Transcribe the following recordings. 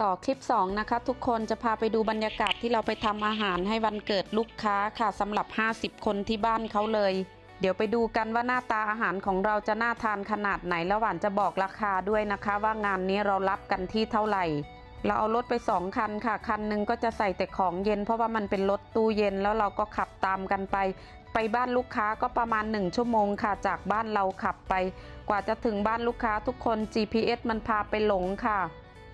ต่อคลิป 2 นะคะ ทุกคนจะพาไปดูบรรยากาศที่เราไปทำอาหารให้วันเกิดลูกค้าค่ะสำหรับ 50 คนที่บ้านเขาเลย เดี๋ยวไปดูกันว่าหน้าตาอาหารของเราจะน่าทานขนาดไหนแล้วหวานจะบอกราคาด้วยนะคะ ว่างานนี้เรารับกันที่เท่าไหร่ เราเอารถไป 2 คันค่ะ คันหนึงก็จะใส่แต่ของเย็น เพราะว่ามันเป็นรถตู้เย็นแล้วเราก็ขับตามกันไป ไปบ้านลูกค้าก็ประมาณ 1 ชั่วโมงค่ะ จากบ้านเราขับไป กว่าจะถึงบ้านลูกค้าทุกคน GPS มันพาไปหลงค่ะ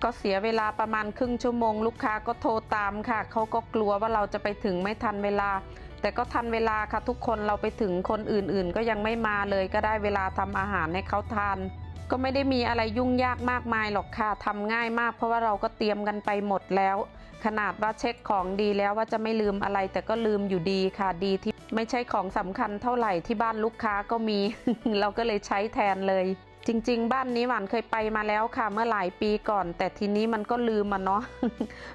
ก็เสียเวลาประมาณครึ่งชั่วโมง ลูกค้าก็โทรตามค่ะ เขาก็กลัวว่าเราจะไปถึงไม่ทันเวลา แต่ก็ทันเวลาค่ะทุกคนเราไปถึงคนอื่นๆ ก็ยังไม่มาเลยก็ได้เวลาทำอาหารให้เขาทานก็ไม่ได้มีอะไรยุ่งยากมากมายหรอกค่ะทำง่ายมาก เพราะว่าเราก็เตรียมกันไปหมดแล้ว ขนาดว่าเช็คของดีแล้วว่าจะไม่ลืมอะไร แต่ก็ลืมอยู่ดีค่ะดีที่ไม่ใช่ของสำคัญเท่าไหร่ที่บ้านลูกค้าก็มี เราก็เลยใช้แทนเลย จริงๆ บ้านนี้หวานเคยไปมาแล้วค่ะเมื่อหลายปีก่อน แต่ทีนี้มันก็ลืมมันเนาะ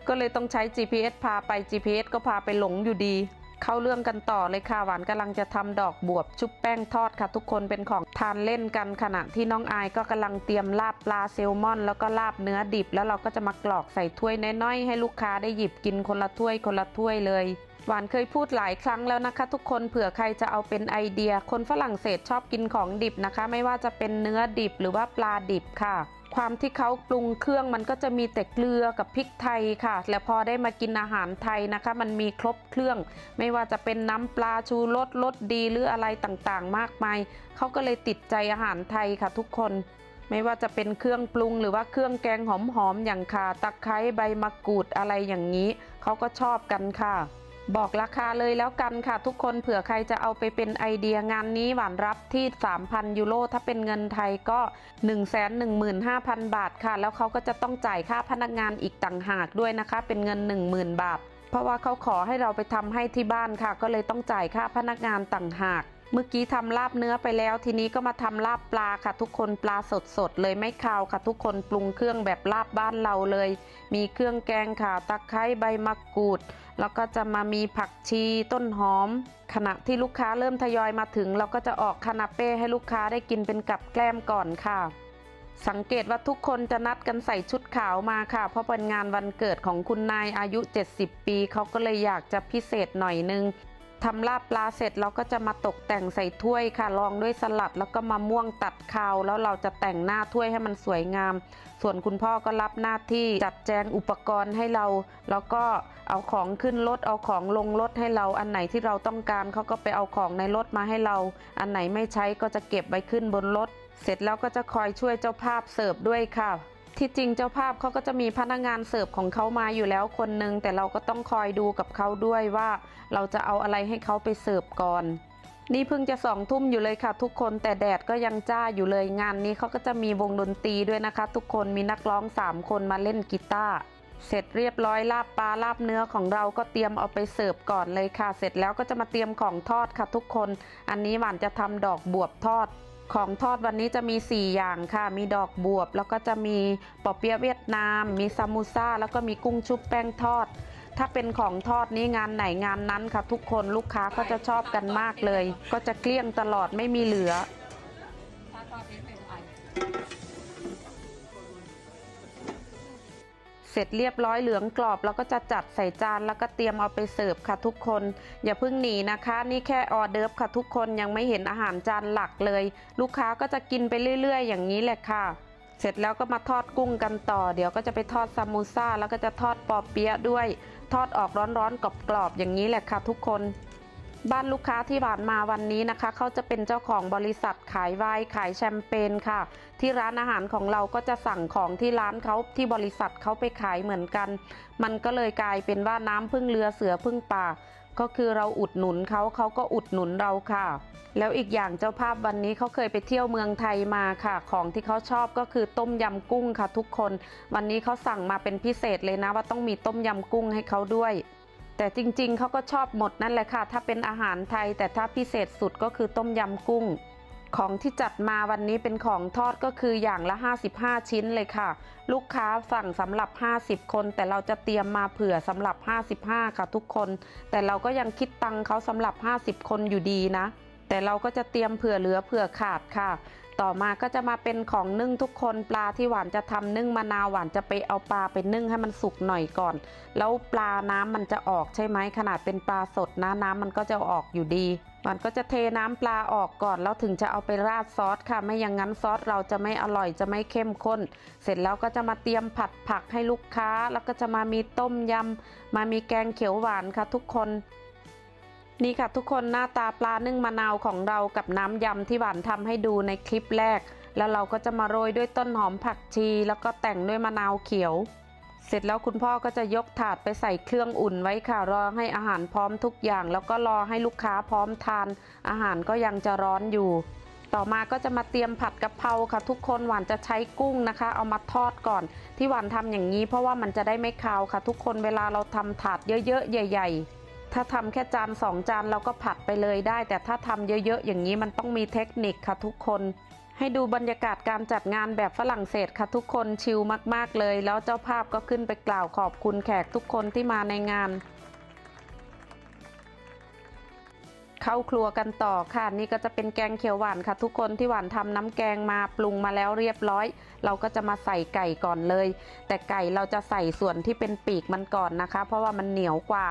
ก็เลยต้องใช้ GPS พาไป GPS ก็พาไปหลงอยู่ดี เข้าเรื่องกันต่อเลยค่ะหวานกำลังจะทำดอกบวบชุบแป้งทอดค่ะ ทุกคนเป็นของทานเล่นกันขณะที่น้องอายก็กำลังเตรียมลาบปลาแซลมอน แล้วก็ลาบเนื้อดิบ แล้วเราก็จะมากรอกใส่ถ้วยน้อยๆให้ลูกค้าได้หยิบกินคนละถ้วยคนละถ้วยเลย หวานเคยพูดหลายครั้งแล้วนะคะ ทุกคนเผื่อใครจะเอาเป็นไอเดีย คนฝรั่งเศสชอบกินของดิบนะคะ ไม่ว่าจะเป็นเนื้อดิบหรือว่าปลาดิบค่ะความที่เขาปรุงเครื่องมันก็จะมีแต่เกลือกับพริกไทยค่ะ แล้วพอได้มากินอาหารไทยนะคะ มันมีครบเครื่อง ไม่ว่าจะเป็นน้ำปลาชูรสรสดีหรืออะไรต่างๆ มากมายเขาก็เลยติดใจอาหารไทยค่ะทุกคน ไม่ว่าจะเป็นเครื่องปรุงหรือว่าเครื่องแกงหอมๆอย่างข่าตะไคร้ใบมะกรูดอะไรอย่างนี้เขาก็ชอบกันค่ะ บอกราคาเลยแล้วกันค่ะทุกคนเผื่อใครจะเอาไปเป็นไอเดียงานนี้หวานรับที่ 3,000 ยูโรถ้าเป็นเงินไทยก็ 115,000 บาทค่ะ แล้วเขาก็จะต้องจ่ายค่าพนักงานอีกต่างหากด้วยนะคะ เป็นเงิน 10,000 บาท เพราะว่าเขาขอให้เราไปทำให้ที่บ้านค่ะ ก็เลยต้องจ่ายค่าพนักงานต่างหาก เมื่อกี้ทำลาบเนื้อไปแล้ว ทีนี้ก็มาทำลาบปลาค่ะทุกคนปลาสดๆเลยไม่คาวค่ะทุกคนปรุงเครื่องแบบลาบบ้านเราเลย มีเครื่องแกงค่ะตะไคร้ใบมะกรูด แล้วก็จะมามีผักชีต้นหอม ขณะที่ลูกค้าเริ่มทยอยมาถึง เราก็จะออกคานาเป้ให้ลูกค้าได้กินเป็นกับแกล้มก่อนค่ะ สังเกตว่าทุกคนจะนัดกันใส่ชุดขาวมาค่ะ เพราะเป็นงานวันเกิดของคุณนายอายุ 70 ปีเขาก็เลยอยากจะพิเศษหน่อยนึง ทำลาบปลาเสร็จเราก็จะมาตกแต่งใส่ถ้วยค่ะรองด้วยสลัดแล้วก็มะม่วงตัดคาว แล้วเราจะแต่งหน้าถ้วยให้มันสวยงาม ส่วนคุณพ่อก็รับหน้าที่จัดแจงอุปกรณ์ให้เรา แล้วก็เอาของขึ้นรถเอาของลงรถให้เรา อันไหนที่เราต้องการเขาก็ไปเอาของในรถมาให้เรา อันไหนไม่ใช้ก็จะเก็บไว้ขึ้นบนรถเสร็จแล้วก็จะคอยช่วยเจ้าภาพเสิร์ฟด้วยค่ะ ที่จริงเจ้าภาพเขาก็จะมีพนักงานเสิร์ฟของเขามาอยู่แล้วคนหนึ่งแต่เราก็ต้องคอยดูกับเขาด้วยว่า เราจะเอาอะไรให้เขาไปเสิร์ฟก่อน นี่เพิ่งจะสองทุ่มอยู่เลยค่ะ ทุกคนแต่แดดก็ยังจ้าอยู่เลยงานนี้เขาก็จะมีวงดนตรีด้วยนะคะ ทุกคนมีนักร้องสามคนมาเล่นกีตาร์เสร็จเรียบร้อยลาบปลาลาบเนื้อของเราก็เตรียมเอาไปเสิร์ฟก่อนเลยค่ะ เสร็จแล้วก็จะมาเตรียมของทอดค่ะทุกคน อันนี้หวานจะทำดอกบวบทอด ของทอดวันนี้จะมี 4 อย่างค่ะ มีดอกบวบ แล้วก็จะมีปอเปี๊ยะเวียดนาม มีซามูซ่า แล้วก็มีกุ้งชุบแป้งทอด ถ้าเป็นของทอดนี้งานไหนงานนั้นค่ะ ทุกคนลูกค้าก็จะชอบกันมากเลย ก็จะเกลี้ยงตลอดไม่มีเหลือ เสร็จเรียบร้อยเหลืองกรอบ แล้วก็จะจัดใส่จานแล้วก็เตรียมเอาไปเสิร์ฟค่ะทุกคน อย่าเพิ่งหนีนะคะ นี่แค่ออเดิร์ฟค่ะทุกคนยังไม่เห็นอาหารจานหลักเลย ลูกค้าก็จะกินไปเรื่อย ๆ อย่างนี้แหละค่ะ เสร็จแล้วก็มาทอดกุ้งกันต่อ เดี๋ยวก็จะไปทอดซามูซ่าแล้วก็จะทอดปอเปี๊ยะด้วย ทอดออกร้อนๆกรอบๆอย่างนี้แหละค่ะทุกคน บ้านลูกค้าที่ผ่านมาวันนี้นะคะ เขาจะเป็นเจ้าของบริษัทขายไวน์ขายแชมเปญค่ะ ที่ร้านอาหารของเราก็จะสั่งของที่ร้านเขาที่บริษัทเขาไปขายเหมือนกัน มันก็เลยกลายเป็นว่าน้ำพึ่งเรือเสือพึ่งป่า ก็คือเราอุดหนุนเขาเขาก็อุดหนุนเราค่ะ แล้วอีกอย่างเจ้าภาพวันนี้เขาเคยไปเที่ยวเมืองไทยมาค่ะ ของที่เขาชอบก็คือต้มยำกุ้งค่ะ ทุกคน วันนี้เขาสั่งมาเป็นพิเศษเลยนะว่าต้องมีต้มยำกุ้งให้เขาด้วย แต่จริงๆ เขาก็ชอบหมดนั่นแหละค่ะ ถ้าเป็นอาหารไทย แต่ถ้าพิเศษสุดก็คือต้มยำกุ้ง ของที่จัดมาวันนี้เป็นของทอดก็คืออย่างละ 55 ชิ้นเลยค่ะ ลูกค้าสั่งสำหรับ 50 คน แต่เราจะเตรียมมาเผื่อสำหรับ 55 ค่ะทุกคน แต่เราก็ยังคิดตังเขาสำหรับ 50 คนอยู่ดีนะ แต่เราก็จะเตรียมเผื่อเหลือเผื่อขาดค่ะ ต่อมาก็จะมาเป็นของนึ่งทุกคนปลาที่หวานจะทำนึ่งมะนาวหวานจะไปเอาปลาไปนึ่งให้มันสุกหน่อยก่อน แล้วปลาน้ำมันจะออกใช่ไหมขนาดเป็นปลาสดนะน้ำมันก็จะออกอยู่ดีหวานก็จะเทน้ำปลาออกก่อนแล้วถึงจะเอาไปราดซอสค่ะ ไม่อย่างนั้นซอสเราจะไม่อร่อยจะไม่เข้มข้น เสร็จแล้วก็จะมาเตรียมผัดผักให้ลูกค้า แล้วก็จะมามีต้มยำมามีแกงเขียวหวานค่ะทุกคน นี่ค่ะทุกคนหน้าตาปลานึ่งมะนาวของเรากับน้ำยำที่หวานทำให้ดูในคลิปแรก แล้วเราก็จะมาโรยด้วยต้นหอมผักชี แล้วก็แต่งด้วยมะนาวเขียว เสร็จแล้วคุณพ่อก็จะยกถาดไปใส่เครื่องอุ่นไว้ค่ะรอให้อาหารพร้อมทุกอย่าง แล้วก็รอให้ลูกค้าพร้อมทาน อาหารก็ยังจะร้อนอยู่ ต่อมาก็จะมาเตรียมผัดกะเพราค่ะ ทุกคนหวานจะใช้กุ้งนะคะ เอามาทอดก่อน ที่หวานทำอย่างนี้เพราะว่ามันจะได้ไม่คาวค่ะ ทุกคนเวลาเราทำถาดเยอะๆใหญ่ ๆ ถ้าทำแค่จานสองจานเราก็ผัดไปเลยได้ แต่ถ้าทำเยอะๆ อย่างนี้มันต้องมีเทคนิคค่ะทุกคน ให้ดูบรรยากาศการจัดงานแบบฝรั่งเศสค่ะทุกคนชิลมากๆเลย แล้วเจ้าภาพก็ขึ้นไปกล่าวขอบคุณแขกทุกคนที่มาในงาน เข้าครัวกันต่อค่ะ นี่ก็จะเป็นแกงเขียวหวานค่ะ ทุกคนที่หวานทำน้ำแกงมาปรุงมาแล้วเรียบร้อย เราก็จะมาใส่ไก่ก่อนเลย แต่ไก่เราจะใส่ส่วนที่เป็นปีกมันก่อนนะคะ เพราะว่ามันเหนียวกว่า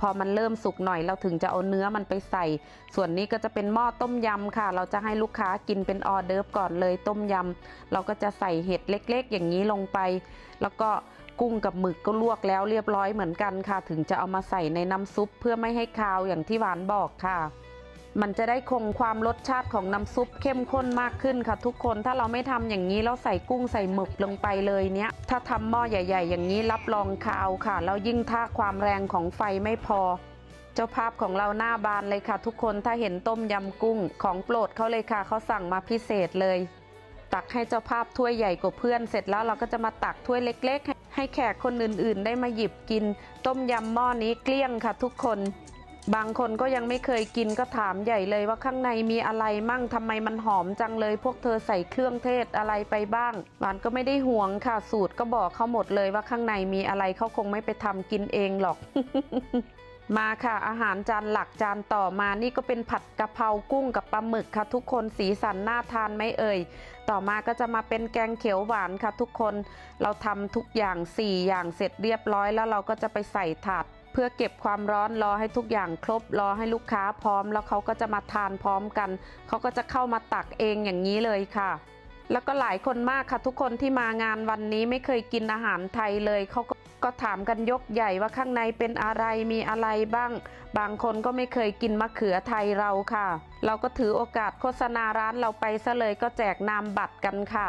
พอมันเริ่มสุกหน่อยเราถึงจะเอาเนื้อมันไปใส่ ส่วนนี้ก็จะเป็นหม้อต้มยำค่ะ เราจะให้ลูกค้ากินเป็นออเดิร์ฟก่อนเลยต้มยำเราก็จะใส่เห็ดเล็ก ๆ อย่างนี้ลงไป แล้วก็ กุ้งกับหมึกก็ลวกแล้วเรียบร้อยเหมือนกันค่ะ ถึงจะเอามาใส่ในน้ำซุปเพื่อไม่ให้คาวอย่างที่หวานบอกค่ะ มันจะได้คงความรสชาติของน้ำซุปเข้มข้นมากขึ้นค่ะ ทุกคนถ้าเราไม่ทำอย่างนี้แล้วใส่กุ้งใส่หมึกลงไปเลยเนี้ยถ้าทำหม้อใหญ่ ๆ อย่างนี้รับรองคาวค่ะแล้วยิ่งถ้าความแรงของไฟไม่พอเจ้าภาพของเราหน้าบานเลยค่ะ ทุกคนถ้าเห็นต้มยำกุ้ง ของโปรดเขาเลยค่ะเขาสั่งมาพิเศษเลย ตักให้เจ้าภาพถ้วยใหญ่กว่าเพื่อนเสร็จแล้วเราก็จะมาตักถ้วยเล็ก ๆ ให้แขกคนอื่นๆ ได้มาหยิบกิน ต้มยำหม้อนี้เกลี้ยงค่ะทุกคน บางคนก็ยังไม่เคยกินก็ถามใหญ่เลยว่าข้างในมีอะไรมั่งทำไมมันหอมจังเลย พวกเธอใส่เครื่องเทศอะไรไปบ้างหวานก็ไม่ได้ห่วงค่ะสูตรก็บอกเขาหมดเลยว่าข้างในมีอะไรเขาคงไม่ไปทำกินเองหรอก มาค่ะอาหารจานหลักจานต่อมานี่ก็เป็นผัดกะเพรากุ้งกับปลาหมึกค่ะ ทุกคนสีสันน่าทานไหมเอ่ย ต่อมาก็จะมาเป็นแกงเขียวหวานค่ะ ทุกคนเราทำทุกอย่าง 4 อย่างเสร็จเรียบร้อยแล้วเราก็จะไปใส่ถาดเพื่อเก็บความร้อนรอให้ทุกอย่างครบรอให้ลูกค้าพร้อม แล้วเขาก็จะมาทานพร้อมกัน เขาก็จะเข้ามาตักเองอย่างนี้เลยค่ะ แล้วก็หลายคนมากค่ะทุกคนที่มางานวันนี้ไม่เคยกินอาหารไทยเลยเขาก็ก็ถามกันยกใหญ่ว่าข้างในเป็นอะไรมีอะไรบ้าง บางคนก็ไม่เคยกินมะเขือไทยเราค่ะ เราก็ถือโอกาสโฆษณาร้านเราไปซะเลยก็แจกนามบัตรกันค่ะ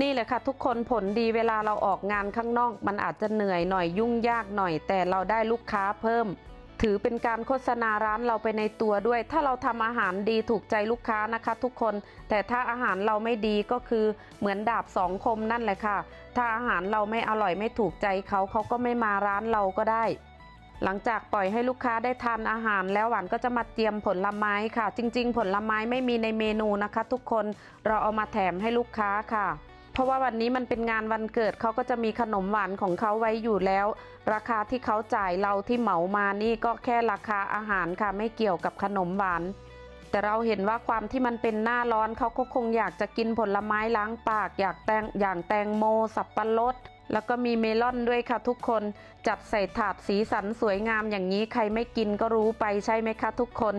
นี่แหละค่ะทุกคนผลดีเวลาเราออกงานข้างนอก มันอาจจะเหนื่อยหน่อยยุ่งยากหน่อย แต่เราได้ลูกค้าเพิ่ม ถือเป็นการโฆษณาร้านเราไปในตัวด้วย ถ้าเราทำอาหารดีถูกใจลูกค้านะคะ ทุกคน แต่ถ้าอาหารเราไม่ดีก็คือเหมือนดาบสองคมนั่นแหละค่ะ ถ้าอาหารเราไม่อร่อยไม่ถูกใจเขาเขาก็ไม่มาร้านเราก็ได้หลังจากปล่อยให้ลูกค้าได้ทานอาหารแล้วหวานก็จะมาเตรียมผลไม้ค่ะ จริง ๆ ผลไม้ไม่มีในเมนูนะคะ ทุกคนเราเอามาแถมให้ลูกค้าค่ะ เพราะว่าวันนี้มันเป็นงานวันเกิดเขาก็จะมีขนมหวานของเขาไว้อยู่แล้ว ราคาที่เขาจ่ายเราที่เหมามานี่ก็แค่ราคาอาหารค่ะไม่เกี่ยวกับขนมหวาน แต่เราเห็นว่าความที่มันเป็นหน้าร้อนเขาก็คงอยากจะกินผลไม้ล้างปาก อยากแตงอย่างแตงโมสับปะรด แล้วก็มีเมลอนด้วยค่ะทุกคน จัดใส่ถาดสีสันสวยงามอย่างนี้ใครไม่กินก็รู้ไปใช่ไหมคะทุกคน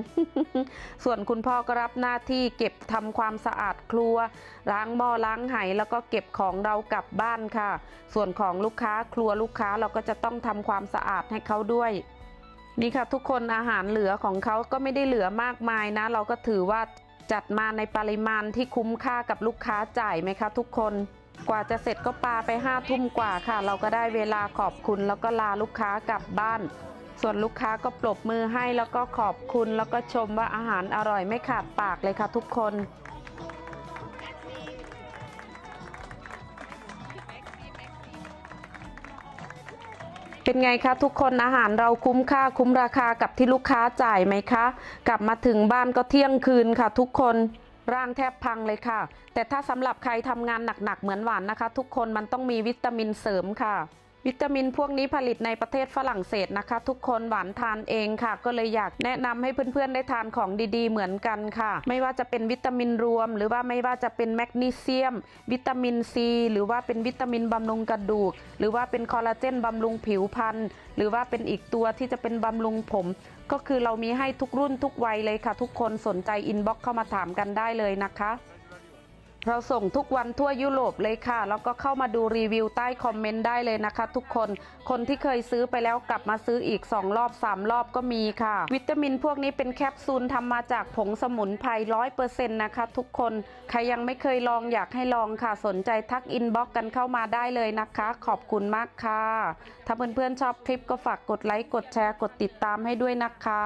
ส่วนคุณพ่อก็รับหน้าที่เก็บทำความสะอาดครัว ล้างหม้อล้างไหแล้วก็เก็บของเรากลับบ้านค่ะ ส่วนของลูกค้าครัวลูกค้าเราก็จะต้องทำความสะอาดให้เขาด้วยนี่ค่ะทุกคนอาหารเหลือของเขาก็ไม่ได้เหลือมากมายนะ เราก็ถือว่าจัดมาในปริมาณที่คุ้มค่ากับลูกค้าจ่ายไหมคะทุกคน กว่าจะเสร็จก็ปาไปห้าทุ่มกว่าค่ะ เราก็ได้เวลาขอบคุณแล้วก็ลาลูกค้ากลับบ้าน ส่วนลูกค้าก็ปรบมือให้แล้วก็ขอบคุณแล้วก็ชมว่าอาหารอร่อยไม่ขาดปากเลยค่ะทุกคนเป็นไงคะทุกคนอาหารเราคุ้มค่าคุ้มราคากับที่ลูกค้าจ่ายไหมคะ กลับมาถึงบ้านก็เที่ยงคืนค่ะทุกคน ร่างแทบพังเลยค่ะ แต่ถ้าสำหรับใครทำงานหนักๆเหมือนหวานนะคะ ทุกคนมันต้องมีวิตามินเสริมค่ะ วิตามินพวกนี้ผลิตในประเทศฝรั่งเศสนะคะ ทุกคนหวานทานเองค่ะ ก็เลยอยากแนะนำให้เพื่อนๆได้ทานของดีๆ เหมือนกันค่ะ ไม่ว่าจะเป็นวิตามินรวม หรือว่าไม่ว่าจะเป็นแมกนีเซียม วิตามินซี หรือว่าเป็นวิตามินบำรุงกระดูก หรือว่าเป็นคอลลาเจนบำรุงผิวพรรณหรือว่าเป็นอีกตัวที่จะเป็นบำรุงผม ก็คือเรามีให้ทุกรุ่นทุกวัยเลยค่ะ ทุกคนสนใจอินบ็อกเข้ามาถามกันได้เลยนะคะ เราส่งทุกวันทั่วยุโรปเลยค่ะ แล้วก็เข้ามาดูรีวิวใต้คอมเมนต์ได้เลยนะคะ ทุกคน คนที่เคยซื้อไปแล้วกลับมาซื้ออีก 2 รอบ 3 รอบก็มีค่ะ วิตามินพวกนี้เป็นแคปซูลทำมาจากผงสมุนไพรร้อยเปอร์เซ็นต์นะคะ ทุกคน ใครยังไม่เคยลองอยากให้ลองค่ะ สนใจทักอินบ็อกกันเข้ามาได้เลยนะคะ ขอบคุณมากค่ะ ถ้าเพื่อนๆชอบคลิปก็ฝากกดไลค์ กดแชร์ กดติดตามให้ด้วยนะคะ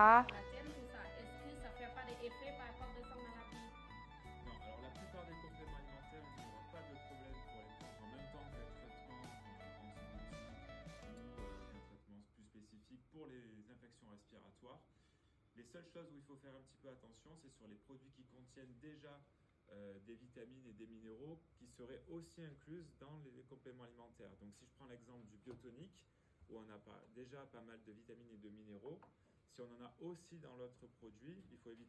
infections respiratoires. Les seules choses où il faut faire un petit peu attention, c'est sur les produits qui contiennent déjà euh, des vitamines et des minéraux qui seraient aussi incluses dans les compléments alimentaires. Donc si je prends l'exemple du biotonique, où on a pas, déjà pas mal de vitamines et de minéraux, si on en a aussi dans l'autre produit, il faut éviter